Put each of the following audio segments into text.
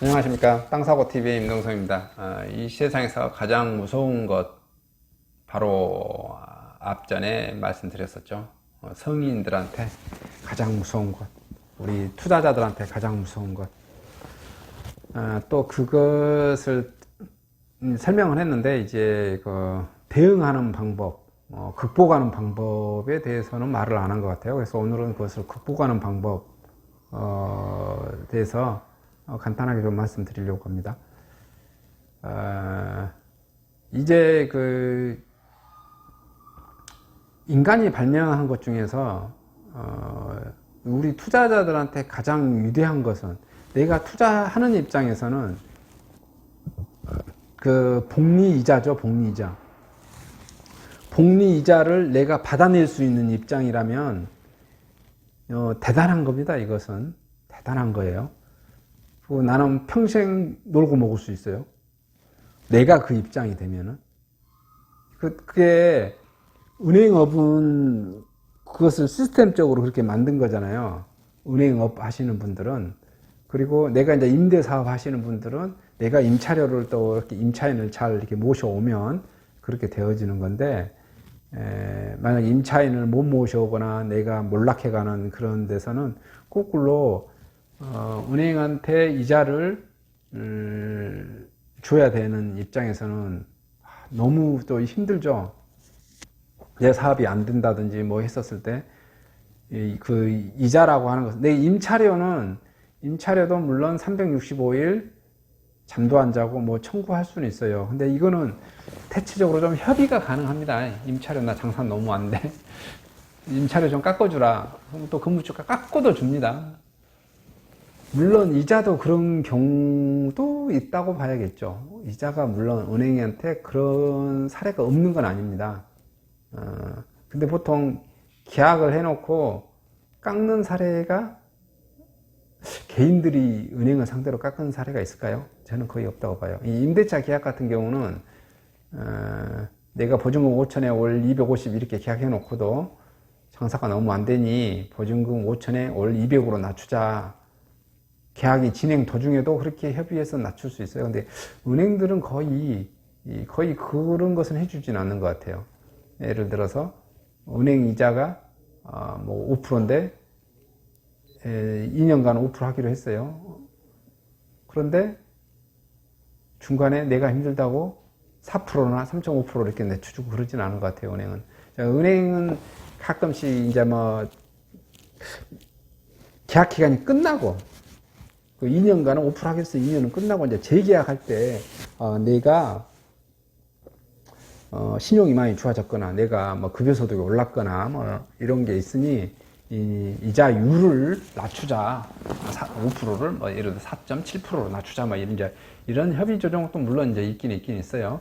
안녕하십니까. 땅사고TV의 임동성입니다. 아, 이 세상에서 가장 무서운 것 바로 앞전에 말씀드렸었죠. 어, 성인들한테 가장 무서운 것 우리 투자자들한테 가장 무서운 것. 아, 또 그것을 음, 설명을 했는데 이제 그 대응하는 방법 어, 극복하는 방법에 대해서는 말을 안 한 것 같아요. 그래서 오늘은 그것을 극복하는 방법 어, 대해서 어, 간단하게 좀 말씀드리려고 합니다. 어, 이제 그 인간이 발명한 것 중에서 어, 우리 투자자들한테 가장 위대한 것은 내가 투자하는 입장에서는 그 복리 이자죠, 복리 이자. 복리 이자를 내가 받아낼 수 있는 입장이라면 어, 대단한 겁니다. 이것은 대단한 거예요. 그리고 나는 평생 놀고 먹을 수 있어요. 내가 그 입장이 되면은. 그, 그게 은행업은 그것을 시스템적으로 그렇게 만든 거잖아요. 은행업 하시는 분들은. 그리고 내가 이제 임대 사업 하시는 분들은 내가 임차료를 또 이렇게 임차인을 잘 이렇게 모셔오면 그렇게 되어지는 건데, 에, 만약 임차인을 못 모셔오거나 내가 몰락해가는 그런 데서는 거꾸로 어, 은행한테 이자를 음, 줘야 되는 입장에서는 너무 또 힘들죠. 내 사업이 안 된다든지 뭐 했었을 때 그 이자라고 하는 것은 내 임차료는 임차료도 물론 365일 잠도 안 자고 뭐 청구할 수는 있어요. 근데 이거는 대체적으로 좀 협의가 가능합니다. 임차료 나 장사 너무 안 돼. 임차료 좀 깎아주라. 그럼 또 건물주가 깎고도 줍니다. 물론 이자도 그런 경우도 있다고 봐야겠죠. 이자가 물론 은행한테 그런 사례가 없는 건 아닙니다. 어, 근데 보통 계약을 해놓고 깎는 사례가 개인들이 은행을 상대로 깎는 사례가 있을까요? 저는 거의 없다고 봐요. 이 임대차 계약 같은 경우는 어, 내가 보증금 5천에 월 250 이렇게 계약해 놓고도 장사가 너무 안 되니 보증금 5천에 월 200으로 낮추자. 계약이 진행 도중에도 그렇게 협의해서 낮출 수 있어요. 근데 은행들은 거의 거의 그런 것은 해주진 않는 것 같아요. 예를 들어서 은행 이자가 어, 뭐 5%인데 2년간 5% 하기로 했어요. 그런데 중간에 내가 힘들다고 4%나 3.5% 이렇게 내주고 그러진 않은 것 같아요. 은행은 은행은 가끔씩 이제 뭐 계약 기간이 끝나고 그 2년간은 5% 하겠어. 2년은 끝나고 이제 재계약할 때 어, 내가 어, 신용이 많이 좋아졌거나 내가 뭐 급여소득이 올랐거나 뭐 이런 게 있으니 이 이자율을 낮추자. 5%를 뭐 예를 들어 4.7%로 낮추자. 뭐 이런 이제 이런 협의 조정도 물론 이제 있긴 있긴 있어요.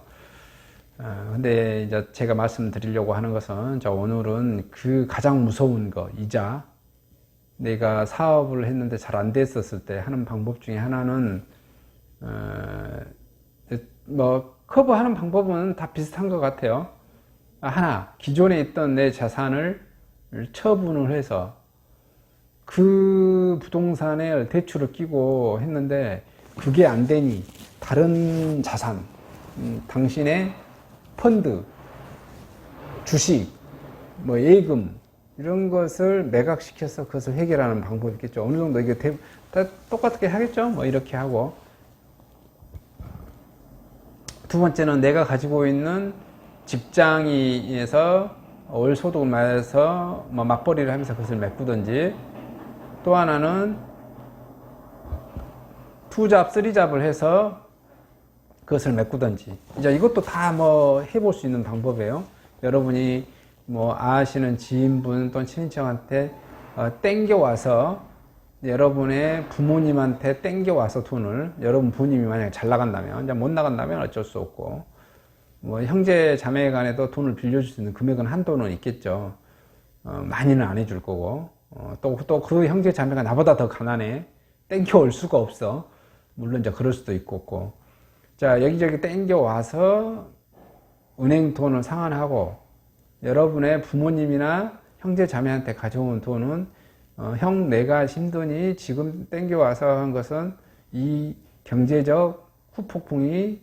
어, 근데 이제 제가 말씀드리려고 하는 것은 저 오늘은 그 가장 무서운 거 이자 내가 사업을 했는데 잘 안 됐었을 때 하는 방법 중에 하나는 어, 뭐 커버하는 방법은 다 비슷한 것 같아요. 하나 기존에 있던 내 자산을 처분을 해서 그 부동산에 대출을 끼고 했는데 그게 안 되니 다른 자산, 음, 당신의 펀드, 주식, 뭐 예금 이런 것을 매각시켜서 그것을 해결하는 방법이 있겠죠. 어느 정도 이게 대, 다 똑같게 하겠죠. 뭐 이렇게 하고 두 번째는 내가 가지고 있는 직장에서 월 소득을 말해서 뭐 맞벌이를 하면서 그것을 메꾸든지 또 하나는 투잡, 쓰리잡을 해서 그것을 메꾸든지 이제 이것도 다 뭐 해볼 수 있는 방법이에요. 여러분이 뭐 아시는 지인분 또는 친인척한테 어, 땡겨와서 여러분의 부모님한테 땡겨와서 돈을 여러분 부모님이 만약에 잘 나간다면 이제 못 나간다면 어쩔 수 없고 뭐 형제 자매 간에도 돈을 빌려줄 수 있는 금액은 한도는 있겠죠. 어, 많이는 안 해줄 거고 어, 또또 그 형제 자매가 나보다 더 가난해 땡겨올 수가 없어. 물론 이제 그럴 수도 있고 없고. 자 여기저기 땡겨와서 은행 돈을 상환하고 여러분의 부모님이나 형제 자매한테 가져온 돈은 어, 형 내가 힘드니 지금 땡겨와서 한 것은 이 경제적 후폭풍이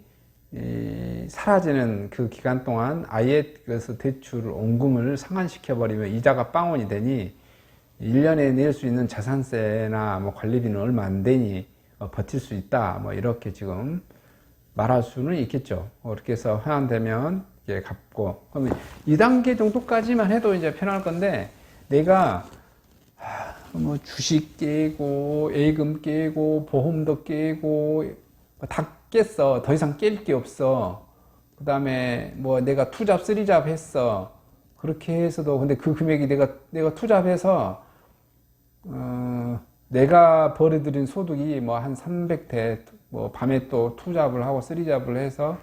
이, 사라지는 그 기간 동안 아예 그래서 대출 원금을 상환시켜 버리면 이자가 빵원이 되니 1년에 낼 수 있는 자산세나 뭐 관리비는 얼마 안 되니 어, 버틸 수 있다. 뭐 이렇게 지금 말할 수는 있겠죠. 어, 그렇게 해서 회안되면 이게 갚고 그러면 2단계 정도까지만 해도 이제 편할 건데 내가 하, 뭐 주식 깨고 예금 깨고 보험도 깨고 다 깼어. 더 이상 깰 게 없어. 그 다음에 뭐 내가 투잡, 쓰리잡 했어. 그렇게 해서도 근데 그 금액이 내가 내가 투잡해서 어, 내가 벌어들인 소득이 뭐 한 300대 뭐 밤에 또 투잡을 하고 쓰리잡을 해서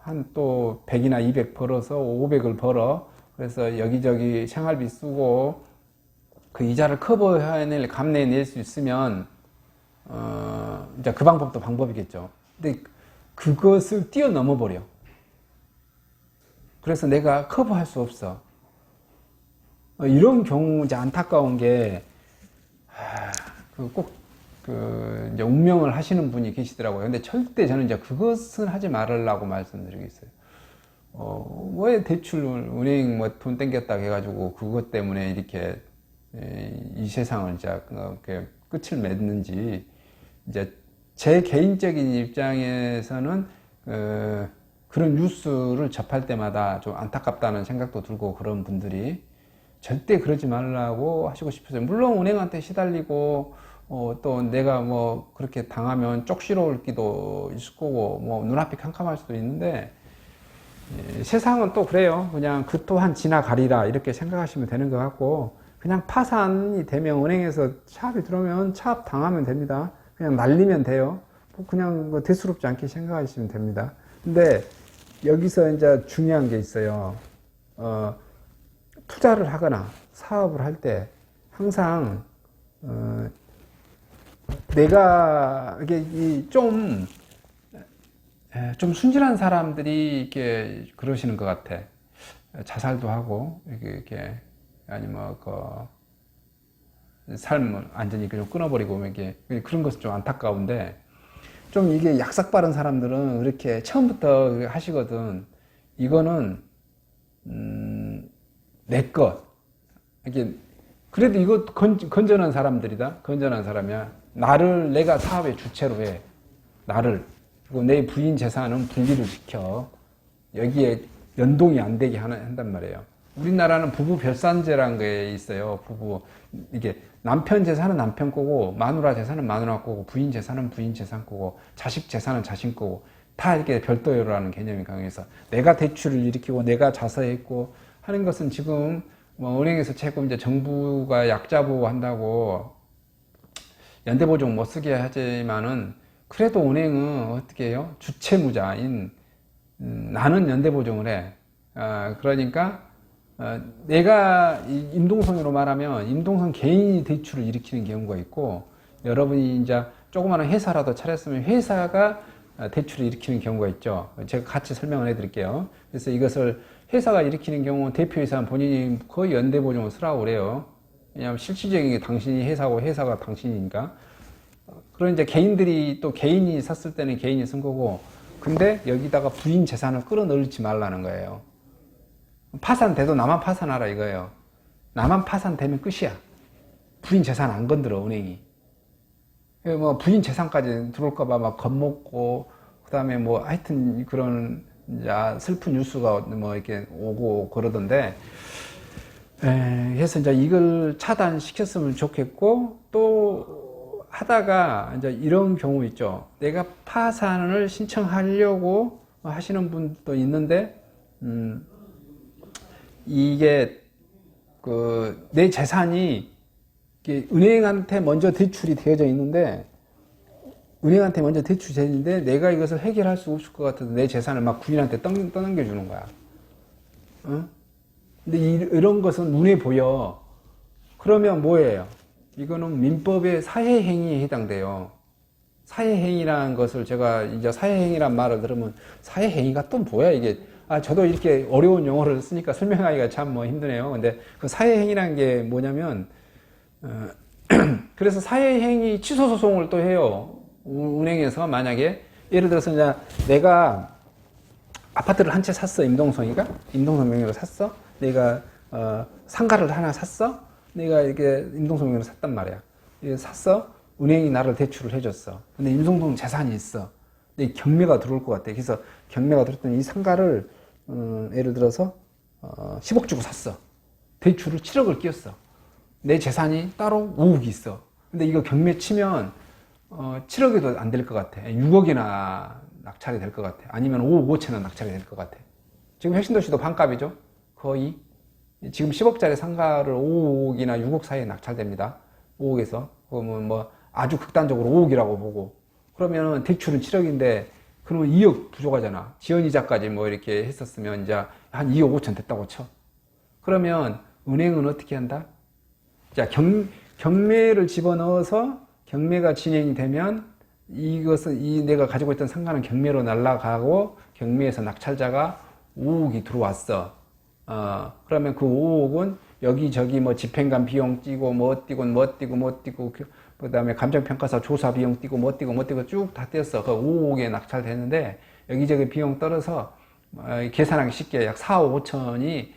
한 또 100이나 200 벌어서 500을 벌어. 그래서 여기저기 생활비 쓰고 그 이자를 커버해낼 감내낼 수 있으면 어, 이제 그 방법도 방법이겠죠. 근데 그것을 뛰어넘어 버려. 그래서 내가 커버할 수 없어. 어, 이런 경우 이제 안타까운 게, 그 꼭, 그, 이제 운명을 하시는 분이 계시더라고요. 근데 절대 저는 이제 그것은 하지 말으려고 말씀드리겠어요. 어, 왜 대출, 은행 뭐 돈 땡겼다 해가지고 그것 때문에 이렇게 에, 이 세상을 이제 어, 이렇게 끝을 맺는지, 이제 제 개인적인 입장에서는 어, 그런 뉴스를 접할 때마다 좀 안타깝다는 생각도 들고 그런 분들이 절대 그러지 말라고 하시고 싶어요. 물론 은행한테 시달리고 어, 또 내가 뭐 그렇게 당하면 쪽시러울 기도 있을 거고 뭐 눈앞이 캄캄할 수도 있는데 예, 세상은 또 그래요. 그냥 그 또한 지나가리라 이렇게 생각하시면 되는 것 같고 그냥 파산이 되면 은행에서 차압이 들어오면 차압 당하면 됩니다. 그냥 날리면 돼요. 뭐 그냥 뭐 대수롭지 않게 생각하시면 됩니다. 근데 여기서 이제 중요한 게 있어요. 어, 투자를 하거나 사업을 할 때 항상 어, 내가 이게 좀 에, 좀 순진한 사람들이 이렇게 그러시는 것 같아. 자살도 하고 이렇게, 이렇게 아니면 그 삶을 완전히 좀 끊어버리고 이게 그런 것은 좀 안타까운데 좀 이게 약삭 빠른 사람들은 그렇게 처음부터 하시거든. 이거는 음, 내 것. 이게 그래도 이거 건, 건전한 사람들이다. 건전한 사람이야. 나를 내가 사업의 주체로 해. 나를 그리고 내 부인 재산은 분리를 시켜. 여기에 연동이 안 되게 하는 한단 말이에요. 우리나라는 부부 별산제라는 게 있어요. 부부 이게 남편 재산은 남편 거고 마누라 재산은 마누라 거고 부인 재산은 부인 재산 거고 자식 재산은 자식 거고 다 이렇게 별도라는 개념이 강해서 내가 대출을 일으키고 내가 자서했고 하는 것은 지금 뭐 은행에서 최고 이제 정부가 약자 보호한다고 연대보증 못 쓰게 하지만은 그래도 은행은 어떻게 해요? 주체무자인 음, 나는 연대보증을 해. 아, 그러니까 어, 내가 임동성으로 말하면 임동성 개인이 대출을 일으키는 경우가 있고 여러분이 이제 조그마한 회사라도 차렸으면 회사가 어, 대출을 일으키는 경우가 있죠. 제가 같이 설명을 해드릴게요. 그래서 이것을 회사가 일으키는 경우 대표이사는 본인이 거의 연대보증을 쓰라고 그래요. 왜냐하면 실질적인 게 당신이 회사고 회사가 당신이니까. 그런 이제 개인들이 또 개인이 샀을 때는 개인이 쓴 거고, 근데 여기다가 부인 재산을 끌어넣지 말라는 거예요. 파산돼도 나만 파산하라 이거예요. 나만 파산되면 끝이야. 부인 재산 안 건드려, 은행이. 뭐 부인 재산까지 들어올까봐 막 겁먹고, 그 다음에 뭐 하여튼 그런 이제 슬픈 뉴스가 뭐 이렇게 오고 그러던데, 에, 그래서 이제 이걸 차단시켰으면 좋겠고, 또 하다가 이제 이런 경우 있죠. 내가 파산을 신청하려고 하시는 분도 있는데, 음, 이게 그 내 재산이 은행한테 먼저 대출이 되어져 있는데 은행한테 먼저 대출이 되어 있는데 내가 이것을 해결할 수 없을 것 같아서 내 재산을 막 군인한테 떠, 떠넘겨 주는 거야. 어? 근데 이, 이런 것은 눈에 보여. 그러면 뭐예요? 이거는 민법의 사회행위에 해당돼요. 사회행위라는 것을 제가 이제 사회행위란 말을 들으면 사회행위가 또 뭐야 이게 아, 저도 이렇게 어려운 용어를 쓰니까 설명하기가 참 뭐 힘드네요. 근데 그 사회행위라는 게 뭐냐면, 어, 그래서 사회행위 취소 소송을 또 해요. 우- 은행에서 만약에 예를 들어서 이제 내가 아파트를 한 채 샀어 임동성이가 임동성 명의로 샀어 내가 어, 상가를 하나 샀어? 내가 이렇게 임동성 명의로 샀단 말이야. 이게 샀어? 은행이 나를 대출을 해줬어. 근데 임동성 재산이 있어. 근데 경매가 들어올 것 같아. 그래서 경매가 들었더니 이 상가를 어, 예를 들어서 어, 10억 주고 샀어. 대출을 7억을 끼웠어. 내 재산이 따로 5억이 있어. 근데 이거 경매 치면 어, 7억에도 안 될 것 같아. 6억이나 낙찰이 될 것 같아. 아니면 5억 5천원 낙찰이 될 것 같아. 지금 혁신도시도 반값이죠 거의 지금 10억짜리 상가를 5억이나 6억 사이에 낙찰됩니다. 5억에서. 그러면 뭐 아주 극단적으로 5억이라고 보고. 그러면 대출은 7억인데 그러면 2억 부족하잖아. 지연이자까지 뭐 이렇게 했었으면 이제 한 2억 5천 됐다고 쳐. 그러면 은행은 어떻게 한다? 자, 경, 경매를 집어넣어서 경매가 진행이 되면 이것은 이 내가 가지고 있던 상가는 경매로 날아가고 경매에서 낙찰자가 5억이 들어왔어. 어, 그러면 그 5억은 여기저기 뭐 집행관 비용 띄고 뭐 띄고 뭐 띄고 뭐 띄고 그 다음에 감정평가사 조사 비용 띄고 뭐 띄고 뭐 띄고 쭉다 띄었어. 그 5억에 낙찰됐는데 여기저기 비용 떨어서 어, 계산하기 쉽게 약 4억 5천이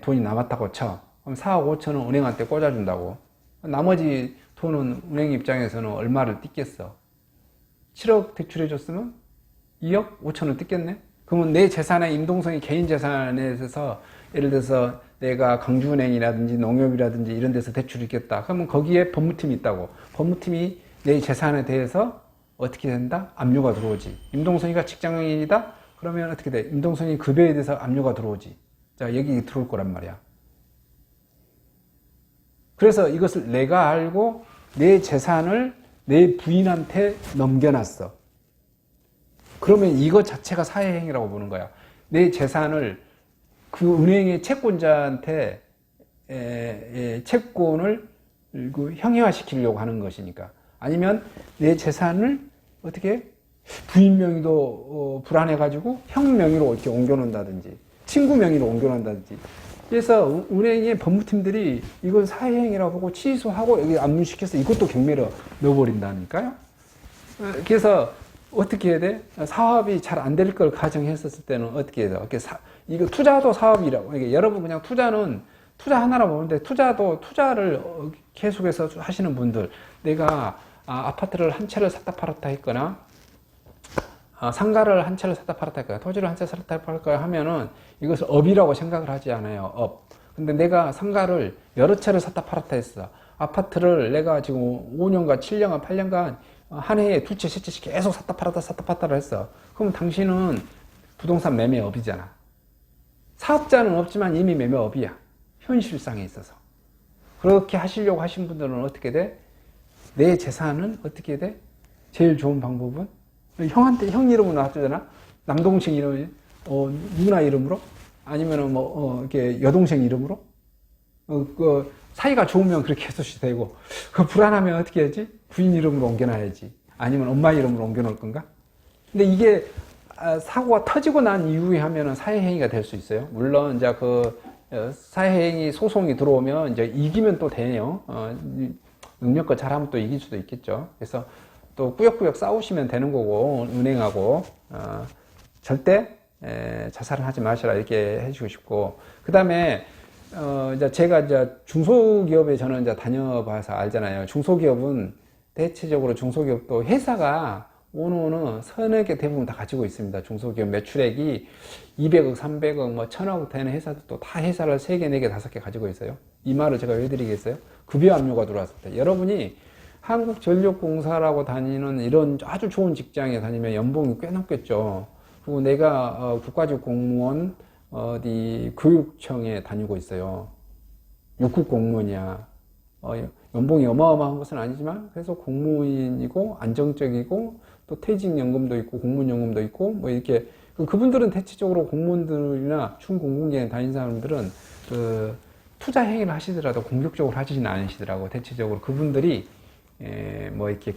돈이 남았다고 쳐. 그럼 4억 5천은 은행한테 꽂아준다고. 나머지 돈은 은행 입장에서는 얼마를 뜯겠어? 7억 대출해줬으면 2억 5천을 뜯겠네? 그러면 내 재산의 임동성이 개인 재산에 있어서 예를 들어서 내가 강주은행이라든지 농협이라든지 이런 데서 대출을 있겠다. 그러면 거기에 법무팀이 있다고. 법무팀이 내 재산에 대해서 어떻게 된다? 압류가 들어오지. 임동성이가 직장인이다? 그러면 어떻게 돼? 임동성이 급여에 대해서 압류가 들어오지. 자, 여기 들어올 거란 말이야. 그래서 이것을 내가 알고 내 재산을 내 부인한테 넘겨놨어. 그러면 이것 자체가 사회행위라고 보는 거야. 내 재산을 그 은행의 채권자한테 에, 에, 채권을 그 형해화시키려고 하는 것이니까. 아니면 내 재산을 어떻게 부인 명의도 어, 불안해가지고 형 명의로 이렇게 옮겨놓는다든지 친구 명의로 옮겨놓는다든지 그래서 은행의 법무팀들이 이걸 사회행위라고 보고 취소하고 여기 압류시켜서 이것도 경매로 넣어버린다니까요. 어, 그래서 어떻게 해야 돼? 사업이 잘 안 될 걸 가정했었을 때는 어떻게 해야 돼? 이거 투자도 사업이라고. 이게 여러분 그냥 투자는 투자 하나라 보는데 투자도 투자를 어, 계속해서 하시는 분들 내가 아, 아파트를 한 채를 샀다 팔았다 했거나 아, 상가를 한 채를 샀다 팔았다 할까요? 토지를 한 채 샀다 팔았다 하면은 이것을 업이라고 생각을 하지 않아요. 업. 근데 내가 상가를 여러 채를 샀다 팔았다 했어. 아파트를 내가 지금 5년간, 7년간, 8년간 한 해에 두 채, 세 채씩 계속 샀다 팔았다 샀다 팔았다를 했어. 그럼 당신은 부동산 매매업이잖아. 사업자는 없지만 이미 매매업이야. 현실상에 있어서. 그렇게 하시려고 하신 분들은 어떻게 돼? 내 재산은 어떻게 돼? 제일 좋은 방법은 형한테 형 이름으로 놔두잖아. 남동생 이름, 어, 누나 이름으로 아니면은 뭐 어, 이렇게 여동생 이름으로 어, 그 사이가 좋으면 그렇게 해서도 되고 그 불안하면 어떻게 해야지? 부인 이름으로 옮겨놔야지. 아니면 엄마 이름으로 옮겨놓을 건가? 근데 이게 아, 사고가 터지고 난 이후에 하면은 사회행위가 될 수 있어요. 물론 이제 그 어, 사회행위 소송이 들어오면 이제 이기면 또 되네요. 어, 이- 능력껏 잘하면 또 이길 수도 있겠죠. 그래서 또 꾸역꾸역 싸우시면 되는 거고 은행하고 어, 절대 에, 자살을 하지 마시라 이렇게 해주고 싶고 그 다음에 어, 이제 제가 이제 중소기업에 저는 이제 다녀봐서 알잖아요. 중소기업은 대체적으로 중소기업도 회사가 서너 개 대부분 다 가지고 있습니다. 중소기업 매출액이 200억, 300억, 뭐 1000억 되는 회사들도 다 회사를 3개, 4개, 5개 가지고 있어요. 이 말을 제가 왜 드리겠어요? 급여 압류가 들어왔을 때. 여러분이 한국전력공사라고 다니는 이런 아주 좋은 직장에 다니면 연봉이 꽤 높겠죠. 그리고 내가 어, 국가직 공무원 어디 교육청에 다니고 있어요. 육급 공무원이야. 어, 연봉이 어마어마한 것은 아니지만 그래서 공무원이고 안정적이고 또 퇴직연금도 있고 공무원연금도 있고 뭐 이렇게 그- 그분들은 대체적으로 공무원들이나 중공공기에 다니는 사람들은 그 투자 행위를 하시더라도 공격적으로 하지는 않으시더라고 대체적으로 그분들이 에, 뭐 이렇게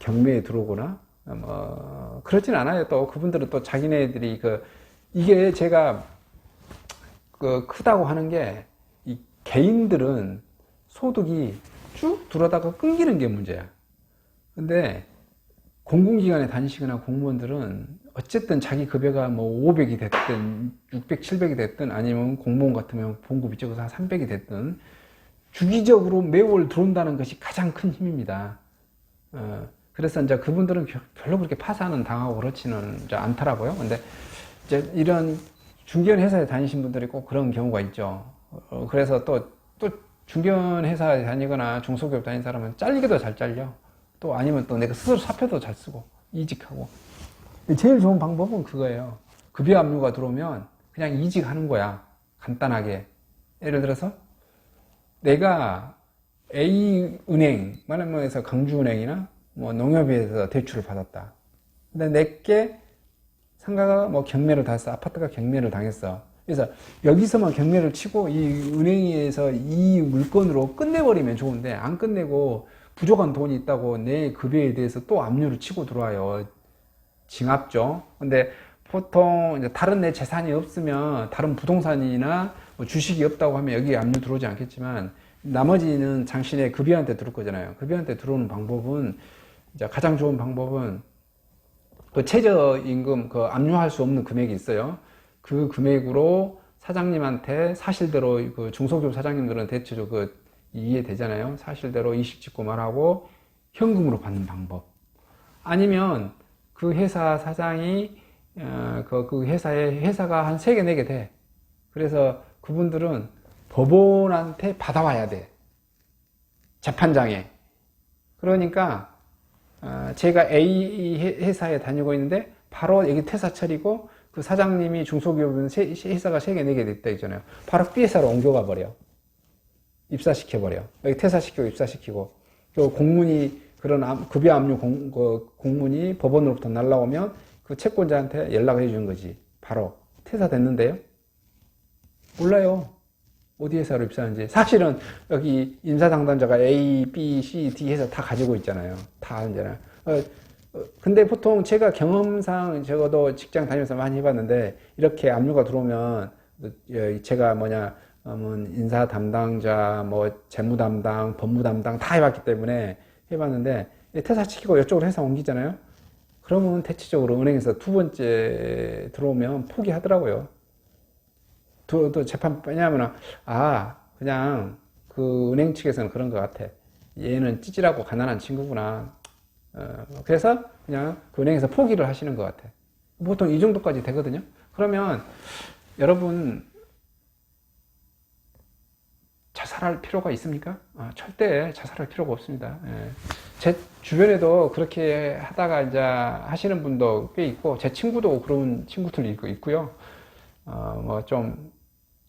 경매에 들어오거나 뭐 그렇진 않아요 또 그분들은 또 자기네들이 그 이게 제가 그 크다고 하는 게 이 개인들은 소득이 쭉 들어다가 끊기는 게 문제야. 근데 공공기관에 다니시거나 공무원들은 어쨌든 자기 급여가 뭐 500이 됐든 600, 700이 됐든 아니면 공무원 같으면 봉급이 적어서 한 300이 됐든 주기적으로 매월 들어온다는 것이 가장 큰 힘입니다. 어, 그래서 이제 그분들은 겨- 별로 그렇게 파산은 당하고 그렇지는 않더라고요. 근데 이제 이런 중견 회사에 다니신 분들이 꼭 그런 경우가 있죠. 어, 그래서 또, 또 중견 회사에 다니거나 중소기업 다니는 사람은 잘리기도 잘 잘려. 또 아니면 또 내가 스스로 사표도 잘 쓰고 이직하고. 제일 좋은 방법은 그거예요. 급여 압류가 들어오면 그냥 이직하는 거야. 간단하게. 예를 들어서 내가 A 은행, 말하면서 강주은행이나 뭐 농협에서 대출을 받았다. 근데 내게 상가가 뭐 경매를 당했어. 아파트가 경매를 당했어. 그래서 여기서만 경매를 치고 이 은행에서 이 물건으로 끝내버리면 좋은데 안 끝내고 부족한 돈이 있다고 내 급여에 대해서 또 압류를 치고 들어와요. 징합죠. 근데 보통 이제 다른 내 재산이 없으면 다른 부동산이나 뭐 주식이 없다고 하면 여기 압류 들어오지 않겠지만 나머지는 당신의 급여한테 들어올 거잖아요. 급여한테 들어오는 방법은 이제 가장 좋은 방법은 그 최저임금 그 압류할 수 없는 금액이 있어요. 그 금액으로 사장님한테 사실대로 그 중소기업 사장님들은 대체로 그 이해되잖아요. 사실대로 이식 짓고 말하고 현금으로 받는 방법. 아니면 그 회사 사장이 어, 그, 그 회사에 회사가 한 세 개 네 개 돼. 그래서 그분들은 법원한테 받아와야 돼. 재판장에. 그러니까 어, 제가 A 회- 회사에 다니고 있는데 바로 여기 퇴사철이고 그 사장님이 중소기업은 세- 회사가 세 개 네 개 됐다 있잖아요. 바로 B 회사로 옮겨가 버려. 입사시켜 버려. 여기 퇴사시키고 입사시키고 그 공문이 그런 압- 급여 압류 공, 그 공문이 법원으로부터 날라오면 그 채권자한테 연락을 해주는 거지. 바로 퇴사됐는데요. 몰라요. 어디 회사로 입사하는지. 사실은 여기 인사 상담자가 A, B, C, D 해서 다 가지고 있잖아요. 다 하잖아요. 어, 어, 근데 보통 제가 경험상 적어도 직장 다니면서 많이 해봤는데 이렇게 압류가 들어오면 어, 제가 뭐냐 인사 담당자, 뭐 재무 담당, 법무 담당 다 해봤기 때문에 해봤는데 퇴사시키고 이쪽으로 회사 옮기잖아요. 그러면 대체적으로 은행에서 두 번째 들어오면 포기하더라고요. 또, 또 재판, 왜냐하면, 아, 그냥 그 은행 측에서는 그런 것 같아. 얘는 찌질하고 가난한 친구구나. 어, 그래서 그냥 그 은행에서 포기를 하시는 것 같아. 보통 이 정도까지 되거든요. 그러면 여러분, 자살할 필요가 있습니까? 아, 절대 자살할 필요가 없습니다. 예. 제 주변에도 그렇게 하다가 이제 하시는 분도 꽤 있고, 제 친구도 그런 친구들이 있고, 있고요. 어, 뭐 좀,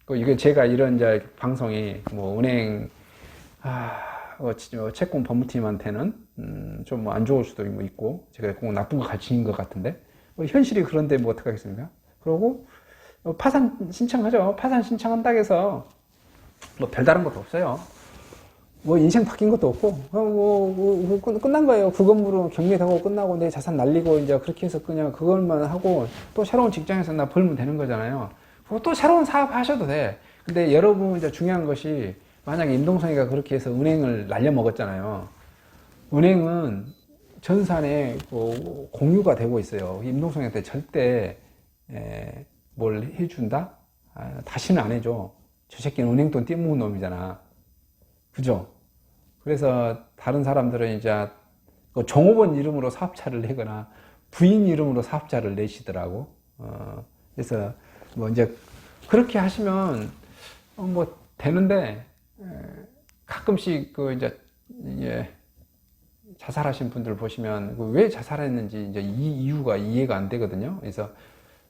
그 이게 제가 이런 이제 방송이 뭐 은행, 아, 어, 채권 법무팀한테는, 음, 좀뭐안 좋을 수도 뭐 있고, 제가 꼭 나쁜 거 가르치는 것 같은데, 뭐 현실이 그런데 뭐 어떡하겠습니까? 그러고, 어, 파산 신청하죠. 파산 신청한다고 해서, 뭐 별다른 것도 없어요. 뭐 인생 바뀐 것도 없고 어, 뭐, 뭐, 뭐 끝- 끝난 거예요. 그 건물은 경매하고 끝나고 내 자산 날리고 이제 그렇게 해서 그냥 그것만 하고 또 새로운 직장에서 나 벌면 되는 거잖아요. 또 새로운 사업 하셔도 돼. 근데 여러분 이제 중요한 것이 만약에 임동성이가 그렇게 해서 은행을 날려 먹었잖아요. 은행은 전산에 그 공유가 되고 있어요. 임동성한테 절대 에, 뭘 해준다? 아, 다시는 안 해줘. 저 새끼는 은행 돈 떼먹은 놈이잖아. 그죠? 그래서 다른 사람들은 이제 그 종업원 이름으로 사업자를 내거나 부인 이름으로 사업자를 내시더라고. 어, 그래서 뭐 이제 그렇게 하시면 어, 뭐 되는데 에, 가끔씩 그 이제 예, 자살하신 분들 보시면 그왜 자살했는지 이제 이 이유가 이해가 안 되거든요. 그래서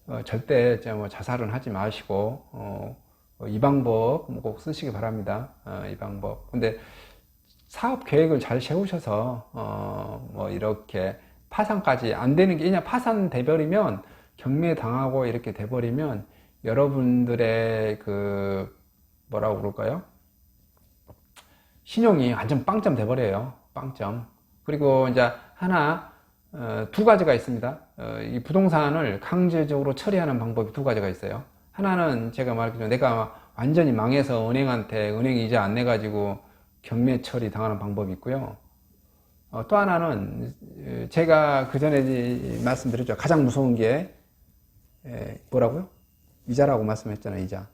어, 절대 뭐 자살은 하지 마시고 어, 어, 이 방법 꼭 쓰시기 바랍니다. 어, 이 방법. 근데 사업 계획을 잘 세우셔서 어, 뭐 이렇게 파산까지 안 되는 게 그냥 파산 돼버리면 경매 당하고 이렇게 돼버리면 여러분들의 그 뭐라고 그럴까요? 신용이 완전 빵점 돼버려요. 빵점. 그리고 이제 하나 어, 두 가지가 있습니다. 어, 이 부동산을 강제적으로 처리하는 방법이 두 가지가 있어요. 하나는 제가 말했죠. 내가 완전히 망해서 은행한테 은행 이자 안 내가지고 경매 처리 당하는 방법이 있고요. 어, 또 하나는 에, 제가 그 전에 말씀드렸죠. 가장 무서운 게 에, 뭐라고요? 이자라고 말씀했잖아요. 이자.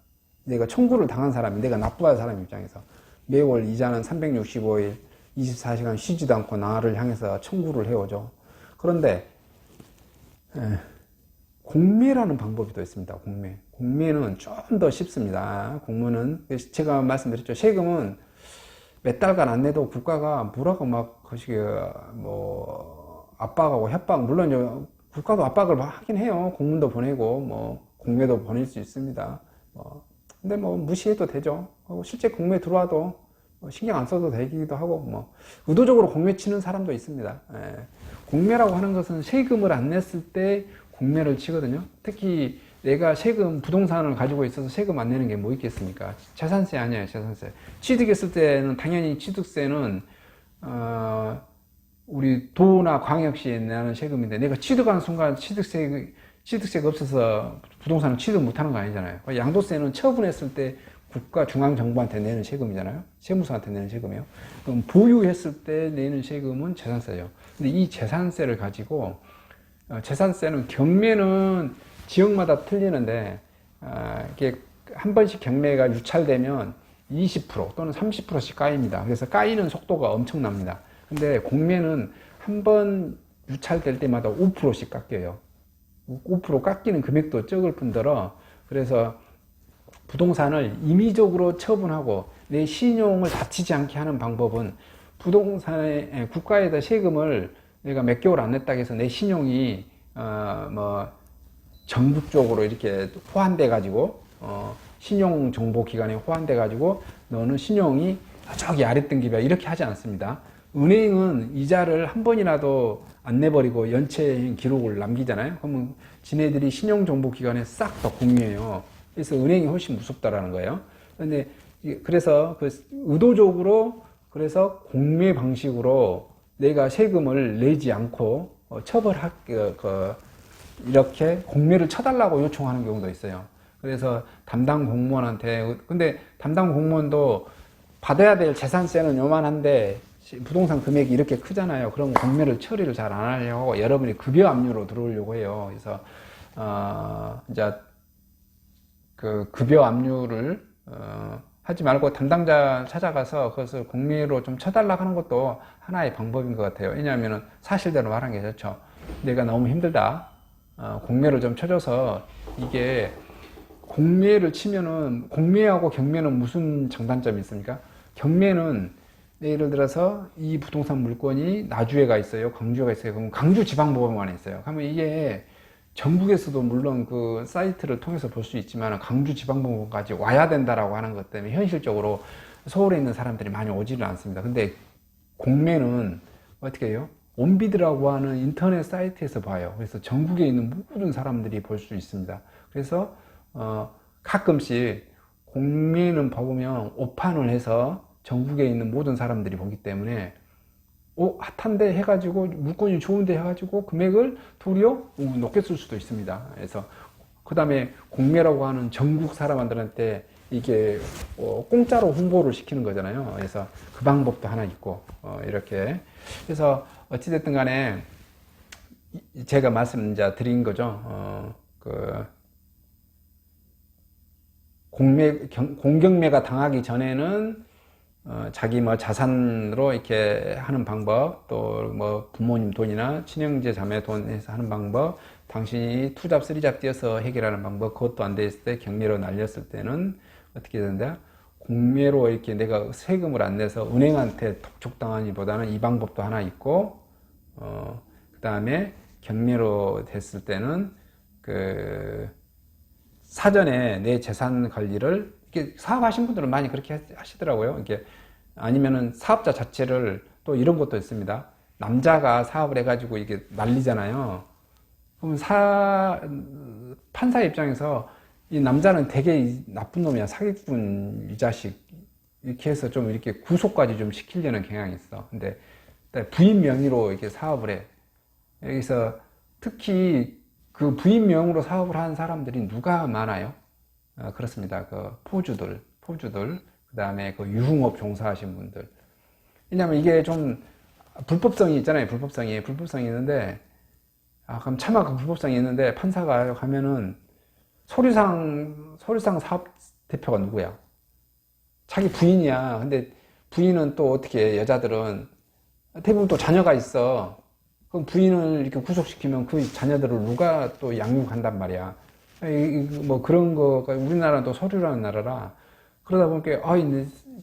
내가 청구를 당한 사람이 내가 납부할 사람 입장에서 매월 이자는 365일 24시간 쉬지도 않고 나를 향해서 청구를 해오죠. 그런데 에, 공매라는 방법이 또 있습니다. 공매. 공매는 좀 더 쉽습니다. 공매는 제가 말씀드렸죠. 세금은 몇 달간 안 내도 국가가 뭐라고 막 거시기 뭐 압박하고 협박 물론 국가도 압박을 하긴 해요. 공문도 보내고 뭐 공매도 보낼 수 있습니다. 뭐 근데 뭐 무시해도 되죠. 하고 실제 공매 들어와도 뭐 신경 안 써도 되기도 하고 뭐 의도적으로 공매 치는 사람도 있습니다. 예. 공매라고 하는 것은 세금을 안 냈을 때 공매를 치거든요. 특히 내가 세금 부동산을 가지고 있어서 세금 안 내는 게 뭐 있겠습니까? 재산세 아니에요, 재산세. 취득했을 때는 당연히 취득세는 어, 우리 도나 광역시에 내는 세금인데 내가 취득하는 순간 취득세 취득세가 없어서 부동산을 취득 못하는 거 아니잖아요. 양도세는 처분했을 때 국가 중앙 정부한테 내는 세금이잖아요. 세무서한테 내는 세금이요. 그럼 보유했을 때 내는 세금은 재산세죠. 근데 이 재산세를 가지고 어, 재산세는 경매는 지역마다 틀리는데 아, 이게 한 번씩 경매가 유찰되면 20% 또는 30%씩 까입니다. 그래서 까이는 속도가 엄청납니다. 근데 공매는 한 번 유찰될 때마다 5%씩 깎여요. 5% 깎이는 금액도 적을 뿐더러 그래서 부동산을 임의적으로 처분하고 내 신용을 다치지 않게 하는 방법은 부동산에 국가에다 세금을 내가 몇 개월 안 냈다 해서 내 신용이 어 뭐 전국적으로 이렇게 호환돼 가지고 어 신용 정보 기관에 호환돼 가지고 너는 신용이 저기 아랫등급이야 이렇게 하지 않습니다. 은행은 이자를 한 번이라도 안 내버리고 연체 기록을 남기잖아요. 그러면 지네들이 신용 정보 기관에 싹 다 공유해요. 그래서 은행이 훨씬 무섭다라는 거예요. 근데 그래서 그 의도적으로 그래서 공매 방식으로 내가 세금을 내지 않고 어, 처벌할 그, 그 이렇게 공매를 쳐달라고 요청하는 경우도 있어요. 그래서 담당 공무원한테 근데 담당 공무원도 받아야 될 재산세는 요만한데 부동산 금액이 이렇게 크잖아요. 그럼 공매를 처리를 잘 안 하려고 여러분이 급여 압류로 들어오려고 해요. 그래서 어 이제 그 급여 압류를 어 하지 말고 담당자 찾아가서 그것을 공매로 좀 쳐달라 하는 것도 하나의 방법인 것 같아요. 왜냐하면 사실대로 말하는 게 좋죠. 내가 너무 힘들다. 어, 공매를 좀 쳐줘서 이게 공매를 치면은 공매하고 경매는 무슨 장단점이 있습니까? 경매는 예를 들어서 이 부동산 물건이 나주에 가 있어요, 광주에 가 있어요. 그럼 광주 지방법원에 있어요. 그러면 이게 전국에서도 물론 그 사이트를 통해서 볼 수 있지만 광주 지방법원까지 와야 된다라고 하는 것 때문에 현실적으로 서울에 있는 사람들이 많이 오지는 않습니다. 근데 공매는 어떻게 해요? 온비드라고 하는 인터넷 사이트에서 봐요. 그래서 전국에 있는 모든 사람들이 볼 수 있습니다. 그래서 어 가끔씩 공매는 보면 오판을 해서 전국에 있는 모든 사람들이 보기 때문에 오 핫한데 해가지고 물건이 좋은데 해가지고 금액을 도리어 높게 쓸 수도 있습니다. 그래서 그 다음에 공매라고 하는 전국 사람들한테 이게 어, 공짜로 홍보를 시키는 거잖아요. 그래서 그 방법도 하나 있고 어, 이렇게 그래서 어찌됐든 간에 제가 말씀 이제 드린 거죠. 어, 그 공매 경, 공경매가 당하기 전에는 어, 자기 뭐 자산으로 이렇게 하는 방법, 또 뭐 부모님 돈이나 친형제 자매 돈에서 하는 방법, 당신이 투잡, 쓰리잡 뛰어서 해결하는 방법, 그것도 안 됐을 때 경매로 날렸을 때는 어떻게 된다? 공매로 이렇게 내가 세금을 안 내서 은행한테 독촉당하기보다는 이 방법도 하나 있고, 어, 그 다음에 경매로 됐을 때는 그 사전에 내 재산 관리를 이렇게 사업하신 분들은 많이 그렇게 하시더라고요. 이게 아니면은 사업자 자체를 또 이런 것도 있습니다. 남자가 사업을 해가지고 이게 난리잖아요. 그럼 사 판사 입장에서 이 남자는 되게 나쁜 놈이야 사기꾼 이 자식 이렇게 해서 좀 이렇게 구속까지 좀 시키려는 경향이 있어. 근데 부인 명의로 이렇게 사업을 해. 여기서 특히 그 부인 명의로 사업을 하는 사람들이 누가 많아요? 어, 그렇습니다. 그 포주들, 포주들, 그 다음에 그 유흥업 종사하신 분들. 왜냐면 이게 좀 불법성이 있잖아요. 불법성이 불법성이 있는데 아 그럼 차마 그 불법성이 있는데 판사가 가면은 소리상 소리상 사업 대표가 누구야? 자기 부인이야. 근데 부인은 또 어떻게 해? 여자들은 대부분 또 자녀가 있어. 그럼 부인을 이렇게 구속시키면 그 자녀들을 누가 또 양육한단 말이야. 이- 이- 뭐 그런 거가 우리나라는 또 서류라는 나라라. 그러다 보니까 아,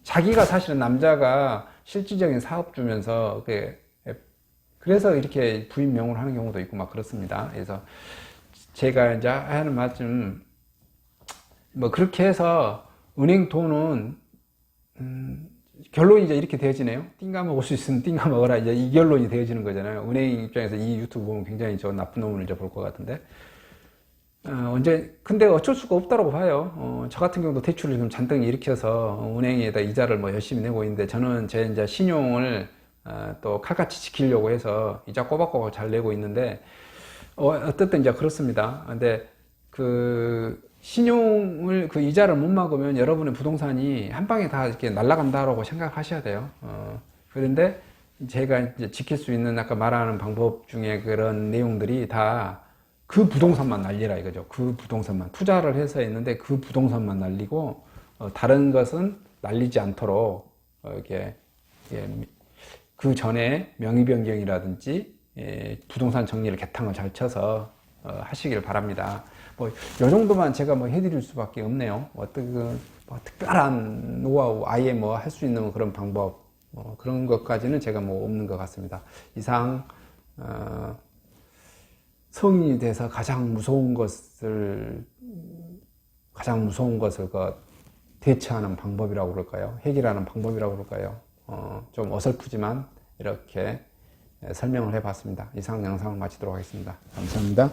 자기가 사실은 남자가 실질적인 사업 주면서 그 그래서 이렇게 부인 명으로 하는 경우도 있고 막 그렇습니다. 그래서 제가 이제 하는 말씀 뭐 그렇게 해서 은행 돈은 음, 결론이 이제 이렇게 되어지네요. 띵가 먹을 수 있으면 띵가 먹어라. 이제 이 결론이 되어지는 거잖아요. 은행 입장에서 이 유튜브 보면 굉장히 저 나쁜 놈을 이제 볼 것 같은데. 어, 언제, 근데 어쩔 수가 없다고 봐요. 어, 저 같은 경우도 대출을 좀 잔뜩 일으켜서 어, 은행에다 이자를 뭐 열심히 내고 있는데 저는 제 이제 신용을 어, 또 칼같이 지키려고 해서 이자 꼬박꼬박 잘 내고 있는데 어, 어쨌든 이제 그렇습니다. 근데 그 신용을 그 이자를 못 막으면 여러분의 부동산이 한 방에 다 이렇게 날아간다라고 생각하셔야 돼요. 어, 그런데 제가 이제 지킬 수 있는 아까 말하는 방법 중에 그런 내용들이 다 그 부동산만 날리라 이거죠. 그 부동산만 투자를 해서 했는데 그 부동산만 날리고 어, 다른 것은 날리지 않도록 어, 이렇게 예, 그 전에 명의 변경이라든지 예, 부동산 정리를 개탕을 잘 쳐서 어, 하시길 바랍니다. 뭐, 요 정도만 제가 뭐 해드릴 수밖에 없네요. 어떤 그, 뭐 특별한 노하우, 아예 뭐 할 수 있는 그런 방법, 뭐 그런 것까지는 제가 뭐 없는 것 같습니다. 이상, 어, 성인이 돼서 가장 무서운 것을, 가장 무서운 것을 그 대처하는 방법이라고 그럴까요? 해결하는 방법이라고 그럴까요? 어, 좀 어설프지만 이렇게 설명을 해봤습니다. 이상 영상을 마치도록 하겠습니다. 감사합니다.